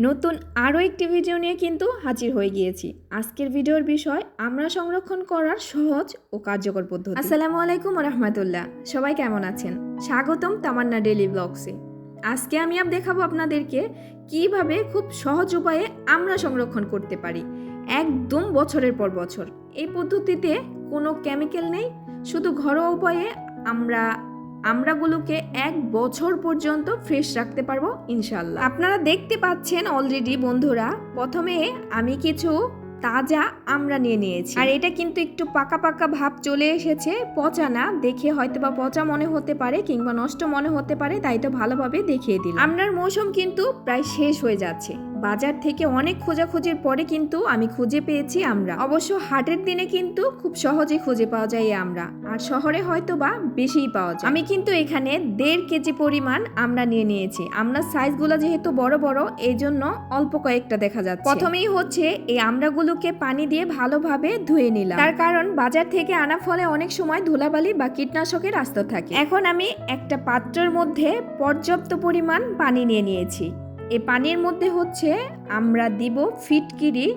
নতুন আরও একটি ভিডিও নিয়ে কিন্তু হাজির হয়ে গিয়েছি। আজকের ভিডিওর বিষয়, আমরা সংরক্ষণ করার সহজ ও কার্যকর পদ্ধতি। আসসালামু আলাইকুম রহমতুল্লাহ। সবাই কেমন আছেন? স্বাগতম তামান্না ডেলি ব্লগসে। আজকে আমি আপ দেখাবো আপনাদেরকে কীভাবে খুব সহজ উপায়ে আমরা সংরক্ষণ করতে পারি। একদম বছরের পর বছর। এই পদ্ধতিতে কোনো কেমিক্যাল নেই। শুধু ঘরোয়া উপায়ে আমরা আমরাগুলোকে এক বছর পর্যন্ত ফ্রেশ রাখতে পারব ইনশাল্লাহ আপনারা দেখতে পাচ্ছেন অলরেডি বন্ধুরা, প্রথমে আমি কিছু তাজা আমরা নিয়ে নিয়েছি। আর এটা কিন্তু একটু পাকা পাকা ভাব চলে এসেছে, পচা না, দেখে হয়তো বা পচা মনে হতে পারে কিংবা নষ্ট মনে হতে পারে, তাই তো ভালোভাবে দেখিয়ে দিলাম। আমরার মৌসুম কিন্তু প্রায় শেষ হয়ে যাচ্ছে। বাজার থেকে অনেক খোঁজাখুঁজির পরে কিন্তু আমি খুঁজে পেয়েছি আমরা। অবশ্য হাটের দিনে কিন্তু খুব সহজে খুঁজে পাওয়া যায় আমরা। আর শহরে হয়তো বা বেশিই পাওয়া যায়। আমি কিন্তু এখানে দেড় কেজি পরিমাণ আমরা নিয়ে নিয়েছি। আমরা সাইজগুলো যেহেতু বড় বড় এই জন্য অল্প কয়েকটা দেখা যাচ্ছে। প্রথমেই হচ্ছে এই আমরাগুলোকে পানি দিয়ে ভালোভাবে ধুয়ে নিলাম। তার কারণ বাজার থেকে আনা ফলে অনেক সময় ধুলাবালি বা কীটনাশকের আস্ত থাকে। এখন আমি একটা পাত্রের মধ্যে পর্যাপ্ত পরিমাণ পানি নিয়ে নিয়েছি। এই পানির মধ্যে হচ্ছে আমরা দিব ফিটকিরি।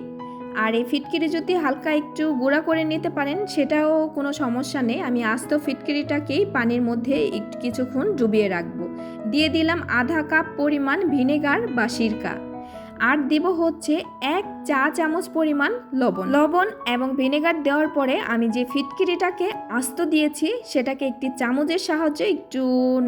আর এই ফিটকিরি যদি হালকা একটু গুঁড়া করে নিতে পারেন, সেটাও কোনো সমস্যা নেই। আমি আস্ত ফিটকিরিটাকেই পানির মধ্যে একটু কিছুক্ষণ ডুবিয়ে রাখব। দিয়ে দিলাম আধা কাপ পরিমাণ ভিনেগার বা সিরকা। আর দিব হচ্ছে এক চা চামচ পরিমাণ লবণ। লবণ এবং ভিনেগার দেওয়ার পরে আমি যে ফিটকিরিটাকে আস্ত দিয়েছি, সেটাকে একটি চামচের সাহায্যে একটু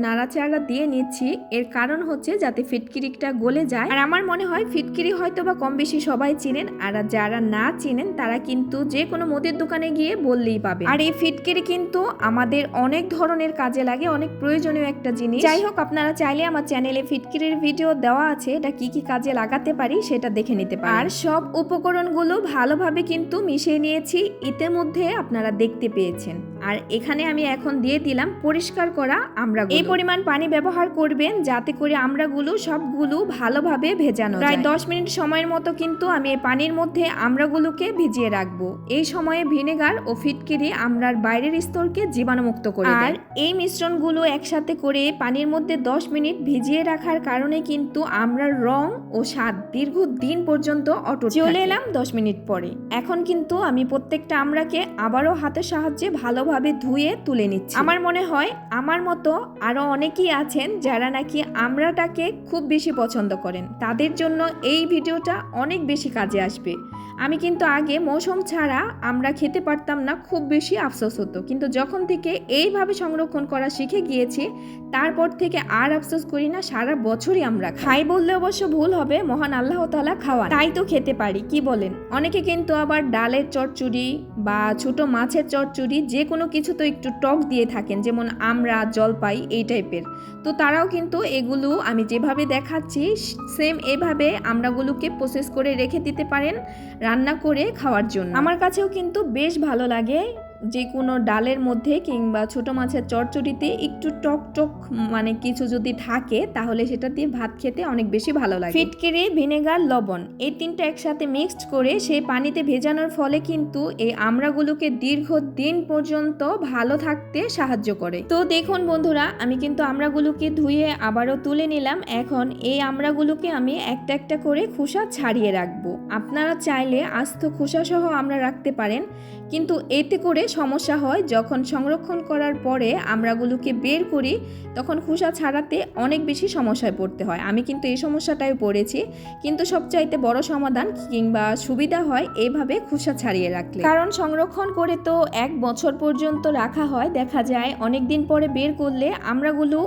নাড়াচাড়া দিয়ে নিচ্ছি। এর কারণ হচ্ছে যাতে ফিটকিরিটা গলে যায়। আর আমার মনে হয় ফিটকিরি হয়তো বা কম বেশি সবাই চিনেন, আর যারা না চিনেন, তারা কিন্তু যে কোনো মুদির দোকানে গিয়ে বললেই পাবে আর এই ফিটকিরি কিন্তু আমাদের অনেক ধরনের কাজে লাগে, অনেক প্রয়োজনীয় একটা জিনিস। যাই হোক, আপনারা চাইলে আমার চ্যানেলে ফিটকিরির ভিডিও দেওয়া আছে, এটা কি কি কাজে লাগাতে পারি সেটা দেখে নিতে পারেন। আর সব উপকরণগুলো ভালোভাবে কিন্তু মিশিয়ে নিয়েছি। ইতিমধ্যে আপনারা দেখতে পেয়েছেন। আর এখানে আমি এখন দিয়ে দিলাম পরিষ্কার করা আমরা এই পরিমাণ পানি ব্যবহার করবেন যাতে করে আমরাগুলো সবগুলো ভালোভাবে ভেজানো প্রায় দশ মিনিট সময়ের মতো কিন্তু আমি এই পানির মধ্যে আমরাগুলোকে ভিজিয়ে রাখব। এই সময়ে ভিনেগার ও ফিটকিরি আমরার বাইরের স্তরকে জীবাণুমুক্ত করে আর এই মিশ্রণগুলো একসাথে করে পানির মধ্যে দশ মিনিট ভিজিয়ে রাখার কারণে কিন্তু আমরার রং ও স্বাদ দীর্ঘদিন পর্যন্ত অটো চলে এলাম দশ মিনিট পরে। এখন কিন্তু আমি প্রত্যেকটা আমরাকে আবারও হাতের সাহায্যে ভালোভাবে ধুয়ে তুলে নিচ্ছি। আমার মনে হয় আমার মতো আরও অনেকেই আছেন যারা নাকি আমরাটাকে খুব বেশি পছন্দ করেন। তাদের জন্য এই ভিডিওটা অনেক বেশি কাজে আসবে। আমি কিন্তু আগে মৌসুম ছাড়া আমরা খেতে পারতাম না খুব বেশি আফসোস হতো। কিন্তু যখন থেকে এইভাবে সংরক্ষণ করা শিখে গিয়েছি তারপর থেকে আর আফসোস করি না সারা বছরই আমরা খাই। বললে অবশ্য ভুল হবে মহান আল্লাহ তালা খাওয়া তাই তো খেতে পারি কি বলেন? অনেকে কিন্তু আবার ডালের চচ্চড়ি বা ছোট মাছের চচ্চড়ি যে কোনো কিছু তো একটু টক দিয়ে থাকেন, যেমন আমরা, জলপাই, এই টাইপের। তো তারাও কিন্তু এগুলো আমি যেভাবে দেখাচ্ছি সেম এভাবে আমরাগুলোকে প্রসেস করে রেখে দিতে পারেন রান্না করে খাওয়ার জন্য। আমার কাছেও কিন্তু বেশ ভালো লাগে যে কোনো ডালের মধ্যে কিংবা ছোট মাছের চচ্চড়িতে একটু টক টক মানে কিছু যদি থাকে, তাহলে সেটা দিয়ে ভাত খেতে অনেক বেশি ভালো লাগে। ফিটকিরি ভিনেগার, লবণ এই তিনটা একসাথে মিক্সড করে সেই পানিতে ভেজানোর ফলে কিন্তু এই আমড়াগুলোকে দীর্ঘ দিন পর্যন্ত ভালো থাকতে সাহায্য করে। তো দেখুন বন্ধুরা, আমি কিন্তু আমড়াগুলোকে ধুয়ে আবারও তুলে নিলাম। এখন এই আমড়াগুলোকে আমি একটা একটা করে খোসা ছাড়িয়ে রাখব। আপনারা চাইলে আস্ত খোসা সহ আমরা রাখতে পারেন, কিন্তু এতে করে সমস্যা হয়, যখন সংরক্ষণ করার পরে আমরাগুলোকে বের করি, তখন খোসা ছাড়াতে অনেক বেশি সমস্যায় পড়তে হয়। আমি কিন্তু এই সমস্যাটাই পড়েছি। কিন্তু সবচাইতে বড় সমাধান কিংবা সুবিধা হয় এইভাবে খোসা ছাড়িয়ে রাখলে। কারণ সংরক্ষণ করে তো এক বছর পর্যন্ত রাখা হয়। দেখা যায় অনেক দিন পরে বের করলে আমরাগুলো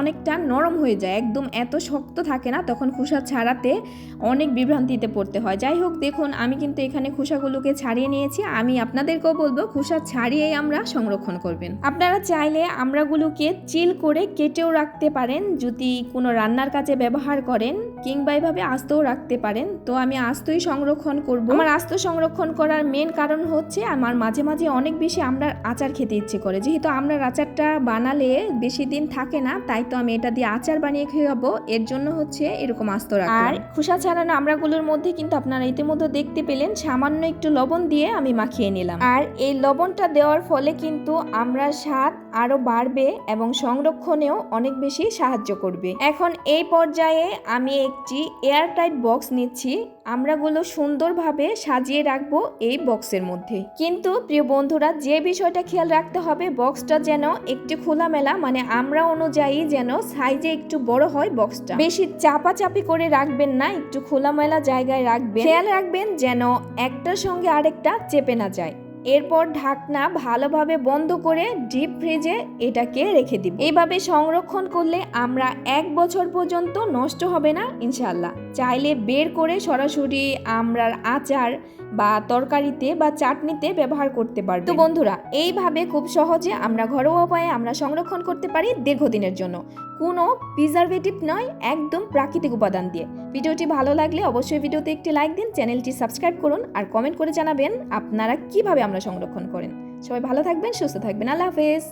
অনেকটা নরম হয়ে যায়, একদম এত শক্ত থাকে না, তখন খোসা ছাড়াতে অনেক বিভ্রান্তিতে পড়তে হয়। যাই হোক, দেখুন, আমি কিন্তু এখানে খোসাগুলোকে ছাড়িয়ে নিয়েছি, আমি আপনাদেরকেও বলব, খোসা ছাড়িয়েই আমরা সংরক্ষণ করবেন। আপনারা চাইলে আমরাগুলোকে চিল করে কেটেও রাখতে পারেন, যদি কোনো রান্নার কাজে ব্যবহার করেন, কিংবা এভাবে আস্তও রাখতে পারেন। তো আমি আস্তই সংরক্ষণ করব। আমার আস্ত সংরক্ষণ করার মেন কারণ হচ্ছে, আমার মাঝে মাঝে অনেক বেশি আমরা আচার খেতে ইচ্ছে করে। যেহেতু আমরা আচারটা বানালে বেশি দিন থাকে না তাই তো আমি এটা দিয়ে আচার বানিয়ে খাব এর জন্য হচ্ছে এরকম আস্ত রাখলাম। আর খোসা ছাড়ানো আমড়াগুলোর মধ্যে কিন্তু আপনারা ইতিমধ্যে দেখতে পেলেন, সামান্য একটু লবণ দিয়ে আমি মাখিয়ে নিলাম। আর এই লবণটা দেওয়ার ফলে কিন্তু আমরা স্বাদ আরও বাড়বে এবং সংরক্ষণেও অনেক বেশি সাহায্য করবে। এখন এই পর্যায়ে আমি একটি এয়ারটাইট বক্স নিচ্ছি। আমরাগুলো সুন্দরভাবে সাজিয়ে রাখব এই বক্সের মধ্যে। কিন্তু প্রিয় বন্ধুরা, যে বিষয়টা খেয়াল রাখতে হবে, বক্সটা যেন একটু খোলামেলা মানে আমরা অনুযায়ী যেন সাইজে একটু বড় হয় বক্সটা। বেশি চাপাচাপি করে রাখবেন না, একটু খোলামেলা জায়গায় রাখবেন। খেয়াল রাখবেন যেন একটার সঙ্গে আরেকটা চেপে না যায়। এরপর ঢাকনা ভালোভাবে বন্ধ করে ডিপ ফ্রিজে এটাকে রেখে দিব। এইভাবে সংরক্ষণ করলে আমরা এক বছর পর্যন্ত নষ্ট হবে না ইনশাল্লাহ চাইলে বের করে সরাসরি আমরার আচার বা তরকারিতে বা চাটনিতে ব্যবহার করতে পারব তো বন্ধুরা, এইভাবে খুব সহজে আমরা ঘরোয়া উপায়ে আমরা সংরক্ষণ করতে পারি দীর্ঘদিনের জন্য। কোনো প্রিজারভেটিভ নয়, একদম প্রাকৃতিক উপাদান দিয়ে। ভিডিওটি ভালো লাগলে অবশ্যই ভিডিওতে একটি লাইক দিন, চ্যানেলটি সাবস্ক্রাইব করুন আর কমেন্ট করে জানাবেন আপনারা কীভাবে আমরা সংরক্ষণ করেন। সবাই ভালো থাকবেন, সুস্থ থাকবেন। আল্লাহ হাফেজ।